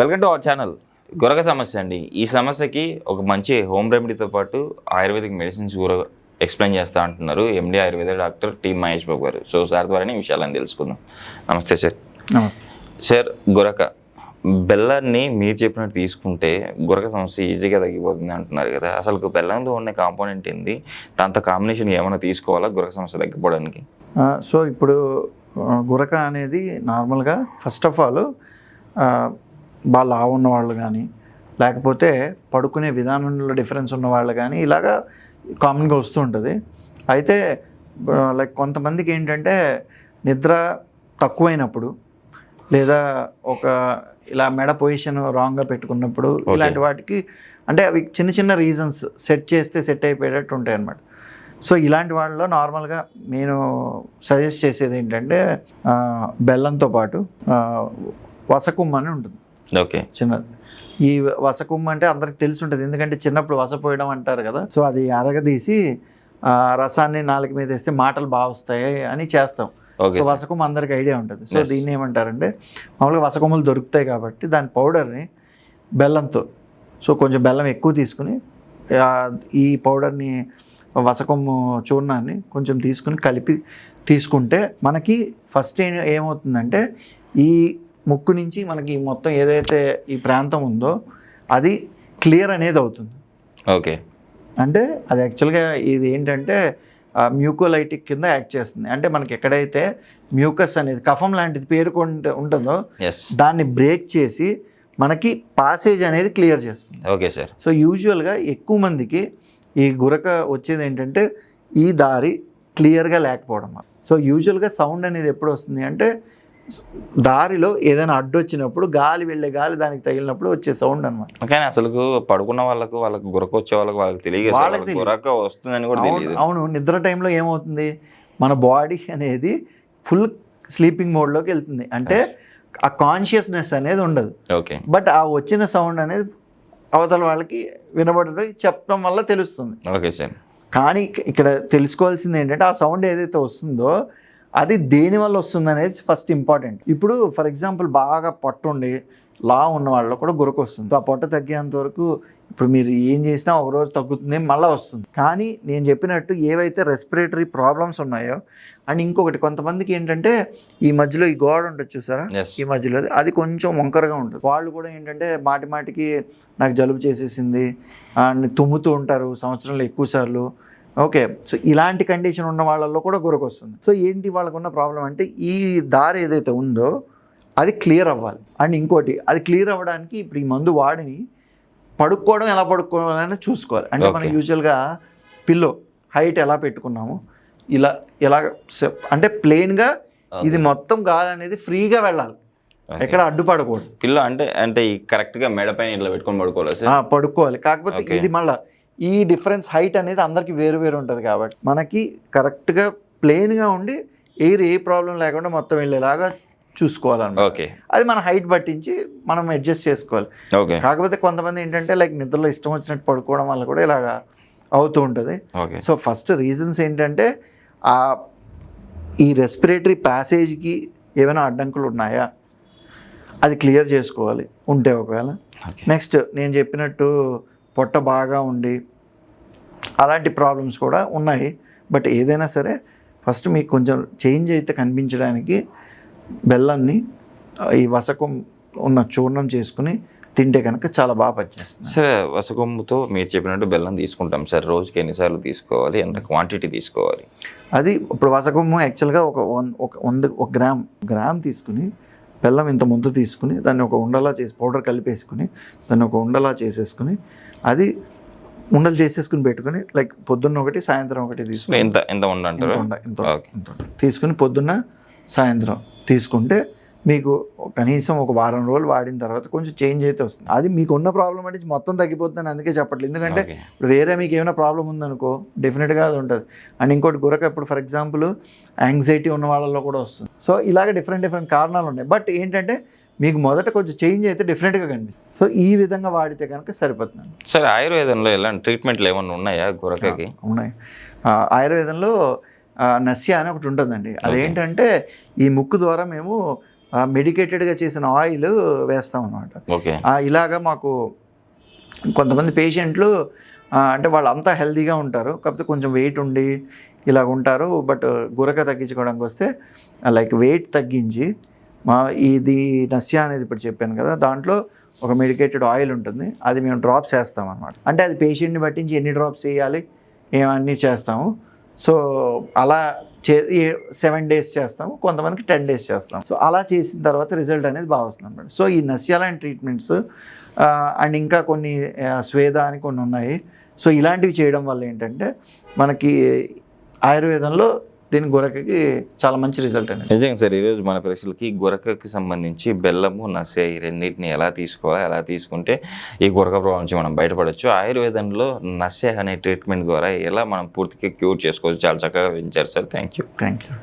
Welcome to our channel గొరగ సమస్య అండి. ఈ సమస్యకి ఒక మంచి హోమ్ రెమెడీతో పాటు ఆయుర్వేదిక్ మెడిసిన్స్ కూడా ఎక్స్ప్లెయిన్ చేస్తా అంటున్నారు. MD Ayurveda doctor T Mahesh Babu garu. So sir ద్వారానే విషయాలను తెలుసుకుందాం. నమస్తే సార్ నమస్తే. సార్ గొరక బెల్లాన్ని మీరు చెప్పినట్టు తీసుకుంటే గొరక సమస్య ఈజీగా తగ్గిపోతుంది అంటున్నారు కదా. అసలు బెల్లంలో ఉన్న కాంపోనెంట్ ఏంది? దాంతో కాంబినేషన్ ఏమైనా తీసుకోవాలా గొరక సమస్య తగ్గిపోవడానికి? సో ఇప్పుడు గురక అనేది నార్మల్గా ఫస్ట్ ఆఫ్ ఆల్ బాగా లావు ఉన్న వాళ్ళు కానీ లేకపోతే పడుకునే విధానంలో డిఫరెన్స్ ఉన్న వాళ్ళు కానీ ఇలాగా కామన్గా వస్తూ ఉంటుంది. అయితే లైక్ కొంతమందికి ఏంటంటే నిద్ర తక్కువైనప్పుడు లేదా ఒక ఇలా మెడ పొజిషన్ రాంగ్గా పెట్టుకున్నప్పుడు ఇలాంటి వాటికి అంటే అవి చిన్న చిన్న రీజన్స్ సెట్ చేస్తే సెట్ అయిపోయేటట్టు ఉంటాయి అన్నమాట. సో ఇలాంటి వాళ్ళలో నార్మల్గా నేను సజెస్ట్ చేసేది ఏంటంటే బెల్లంతో పాటు ఆ, వసకుమ్మ అని ఉంటుంది. ఓకే. చిన్నది ఈ వసకుమ్మ అంటే అందరికి తెలిసి ఉంటుంది ఎందుకంటే చిన్నప్పుడు వసపోయడం అంటారు కదా. సో అది అరగదీసి ఆ, రసాన్ని నాలుగు మీద వేస్తే మాటలు బాగా వస్తాయి అని చేస్తాం. ఓకే సో వసకుమ్మ అందరికి ఐడియా ఉంటుంది. సో దీన్ని ఏమంటారంటే మామూలుగా వసకుమ్మలు దొరుకుతాయి కాబట్టి దాని పౌడర్ని బెల్లంతో సో కొంచెం బెల్లం ఎక్కువ తీసుకుని ఈ పౌడర్ని వసకొమ్ము చూర్ణాన్ని కొంచెం తీసుకుని కలిపి తీసుకుంటే మనకి ఫస్ట్ ఏమవుతుందంటే ఈ ముక్కు నుంచి మనకి మొత్తం ఏదైతే ఈ ప్రాంతం ఉందో అది క్లియర్ అనేది అవుతుంది. ఓకే. అంటే అది యాక్చువల్గా ఇది ఏంటంటే మ్యూకోలైటిక్ కింద యాక్ట్ చేస్తుంది. అంటే మనకి ఎక్కడైతే మ్యూకస్ అనేది కఫం లాంటిది పేరుకుంటే ఉంటుందో దాన్ని బ్రేక్ చేసి మనకి పాసేజ్ అనేది క్లియర్ చేస్తుంది. Okay sir. సో యూజువల్గా ఎక్కువ మందికి ఈ గురక వచ్చేది ఏంటంటే ఈ దారి క్లియర్గా లేకపోవడం. సో యూజువల్గా సౌండ్ అనేది ఎప్పుడు వస్తుంది అంటే దారిలో ఏదైనా అడ్డు వచ్చినప్పుడు గాలి వెళ్ళే గాలి దానికి తగిలినప్పుడు వచ్చే సౌండ్ అనమాట కానీ అసలు పడుకున్న వాళ్ళకు వాళ్ళకు గురక వచ్చే వాళ్ళకి వాళ్ళకి తెలియదు వాళ్ళకి. గురక వస్తుందని కూడా అవును నిద్ర టైంలో ఏమవుతుంది? మన బాడీ అనేది ఫుల్ స్లీపింగ్ మోడ్లోకి వెళ్తుంది. అంటే ఆ కాన్షియస్నెస్ అనేది ఉండదు. ఓకే. బట్ ఆ వచ్చిన సౌండ్ అనేది అవతల వాళ్ళకి వినబడడం చెప్పడం వల్ల తెలుస్తుంది. Okay sir. కానీ ఇక- ఇక్కడ తెలుసుకోవాల్సింది ఏంటంటే ఆ సౌండ్ ఏదైతే వస్తుందో అది దేని వల్ల వస్తుంది అనేది ఫస్ట్ ఇంపార్టెంట్ ఇప్పుడు ఫర్ ఎగ్జాంపుల్ బాగా పట్టుండి లా ఉన్న వాళ్ళలో కూడా గురక వస్తుంది. ఆ పొట్ట తగ్గేంత వరకు ఇప్పుడు మీరు ఏం చేసినా ఒక రోజు తగ్గుతుంది మళ్ళీ వస్తుంది. కానీ నేను చెప్పినట్టు ఏవైతే రెస్పిరేటరీ ప్రాబ్లమ్స్ ఉన్నాయో అండ్ ఇంకొకటి కొంతమందికి ఏంటంటే ఈ మధ్యలో ఈ గోడ ఉంటుంది చూసారా? Yes. ఈ మధ్యలో అది- అది కొంచెం వంకరగా ఉంటుంది. వాళ్ళు కూడా ఏంటంటే మాటి మాటికి నాకు జలుబు చేసేసింది అండ్ తుమ్ముతూ ఉంటారు సంవత్సరంలో ఎక్కువ సార్లు. ఓకే. సో ఇలాంటి కండిషన్ ఉన్న వాళ్ళల్లో కూడా గురక వస్తుంది సో ఏంటి వాళ్ళకు ఉన్న ప్రాబ్లం అంటే ఈ దారి ఏదైతే ఉందో అది క్లియర్ అవ్వాలి. అండ్ ఇంకోటి అది క్లియర్ అవ్వడానికి ఇప్పుడు ఈ మందు వాడిని పడుకోవడం ఎలా పడుకోవాలని చూసుకోవాలి. అంటే మనం. యూజువల్గా పిల్లో హైట్ ఎలా పెట్టుకున్నాము ఇలా ఇలా అంటే ప్లెయిన్గా ఇది మొత్తం గాలి అనేది ఫ్రీగా వెళ్ళాలి. ఎక్కడ అడ్డుపడకూడదు. పిల్ల అంటే అంటే ఈ కరెక్ట్గా మెడ పైన ఇట్లా పెట్టుకొని పడుకోవాలి పడుకోవాలి. కాకపోతే. ఇది మళ్ళా ఈ డిఫరెన్స్ హైట్ అనేది అందరికి వేరు వేరు ఉంటుంది కాబట్టి మనకి కరెక్ట్గా ప్లెయిన్గా ఉండి ఎయిర్ ఏ ప్రాబ్లం లేకుండా మొత్తం వెళ్ళేలాగా చూసుకోవాలన్నమాట. ఓకే. అది మన హైట్ పట్టించి మనం అడ్జస్ట్ చేసుకోవాలి. ఓకే. కాకపోతే కొంతమంది ఏంటంటే లైక్ నిద్రలో ఇష్టం వచ్చినట్టు పడుకోవడం వల్ల కూడా ఇలాగా అవుతూ ఉంటుంది. ఓకే. సో ఫస్ట్ రీజన్స్ ఏంటంటే ఆ ఈ రెస్పిరేటరీ ప్యాసేజ్కి ఏమైనా అడ్డంకులు ఉన్నాయా? అది క్లియర్ చేసుకోవాలి ఉంటే ఒకవేళ. నెక్స్ట్ నేను చెప్పినట్టు పొట్ట బాగా ఉండి అలాంటి ప్రాబ్లమ్స్ కూడా ఉన్నాయి. బట్ ఏదైనా సరే ఫస్ట్ మీకు కొంచెం చేంజ్ అయితే కనిపించడానికి బెల్లాన్ని ఈ వసకం ఉన్న చూర్ణం చేసుకుని తింటే కనుక చాలా బాగా పనిచేస్తుంది. సరే వసకొమ్ముతో మీరు చెప్పినట్టు బెల్లం తీసుకుంటాం సార్. రోజుకి ఎన్నిసార్లు తీసుకోవాలి? ఎంత క్వాంటిటీ తీసుకోవాలి? అది ఇప్పుడు వసకము యాక్చువల్గా ఒక వన్ ఒక వంద ఒక గ్రామ్ గ్రామ్ తీసుకుని బెల్లం ఇంత ముందు తీసుకుని దాన్ని ఒక ఉండలా చేసి పౌడర్ కలిపేసుకుని దాన్ని ఒక ఉండలా చేసేసుకుని అది ఉండలు చేసేసుకుని పెట్టుకుని లైక్ పొద్దున్న ఒకటి సాయంత్రం ఒకటి తీసుకుని ఎంత ఎంత ఉండ. తీసుకుని పొద్దున్న సాయంత్రం తీసుకుంటే మీకు కనీసం ఒక వారం రోజులు వాడిన తర్వాత కొంచెం చేంజ్ అయితే వస్తుంది. అది మీకు ఉన్న ప్రాబ్లం అంటే మొత్తం తగ్గిపోతుందని అందుకే చెప్పట్లేదు. ఎందుకంటే. ఇప్పుడు వేరే మీకు ఏమైనా ప్రాబ్లం ఉందనుకో డెఫినెట్గా అది ఉంటుంది. అండ్ ఇంకోటి గురక ఇప్పుడు ఫర్ ఎగ్జాంపుల్ యాంగ్జైటీ ఉన్న వాళ్ళలో కూడా వస్తుంది. సో ఇలాగ డిఫరెంట్ డిఫరెంట్ కారణాలు ఉన్నాయి. బట్ ఏంటంటే మీకు మొదట కొంచెం చేంజ్ అయితే డెఫినెట్గా కనిపిస్తుంది. సో ఈ విధంగా వాడితే కనుక సరిపోతుంది సరే ఆయుర్వేదంలో ఎలాంటి ట్రీట్మెంట్లు ఏమైనా ఉన్నాయా గురకకి? ఉన్నాయి. ఆయుర్వేదంలో నస్య అని ఒకటి ఉంటుందండి. అదేంటంటే ఈ ముక్కు ద్వారా మేము మెడికేటెడ్గా చేసిన ఆయిల్ వేస్తాం అనమాట ఓకే. ఇలాగా మాకు కొంతమంది పేషెంట్లు అంటే వాళ్ళంతా హెల్తీగా ఉంటారు. కాకపోతే కొంచెం వెయిట్ ఉండి ఇలాగ ఉంటారు. బట్ గురక తగ్గించుకోవడానికి వస్తే లైక్ వెయిట్ తగ్గించి మా ఇది నస్య అనేది ఇప్పుడు చెప్పాను కదా దాంట్లో ఒక మెడికేటెడ్ ఆయిల్ ఉంటుంది. అది మేము డ్రాప్స్ వేస్తాం అనమాట అంటే అది పేషెంట్ని బట్టించి ఎన్ని డ్రాప్స్ వేయాలి ఏమన్నీ చేస్తాము. సో అలా చే సెవెన్ డేస్ చేస్తాము కొంతమందికి టెన్ డేస్ చేస్తాం సో అలా చేసిన తర్వాత రిజల్ట్ అనేది బాగా వస్తుంది అనమాట సో ఈ నస్యాలైన ట్రీట్మెంట్స్ అండ్ ఇంకా కొన్ని స్వేద అని కొన్ని ఉన్నాయి. సో ఇలాంటివి చేయడం వల్ల ఏంటంటే మనకి ఆయుర్వేదంలో దీని గురకకి చాలా మంచి రిజల్ట్ అనేది నిజంగా సార్ ఈరోజు మన పరీక్షలకి గురకకి సంబంధించి బెల్లము నసే ఈ రెండింటిని ఎలా తీసుకోవాలి ఎలా తీసుకుంటే ఈ గురక ప్రాబ్లం నుంచి మనం బయటపడవచ్చు ఆయుర్వేదంలో నసే అనే ట్రీట్మెంట్ ద్వారా ఎలా మనం పూర్తిగా క్యూర్ చేసుకోవచ్చు చాలా చక్కగా వించారు sir. Thank you thank you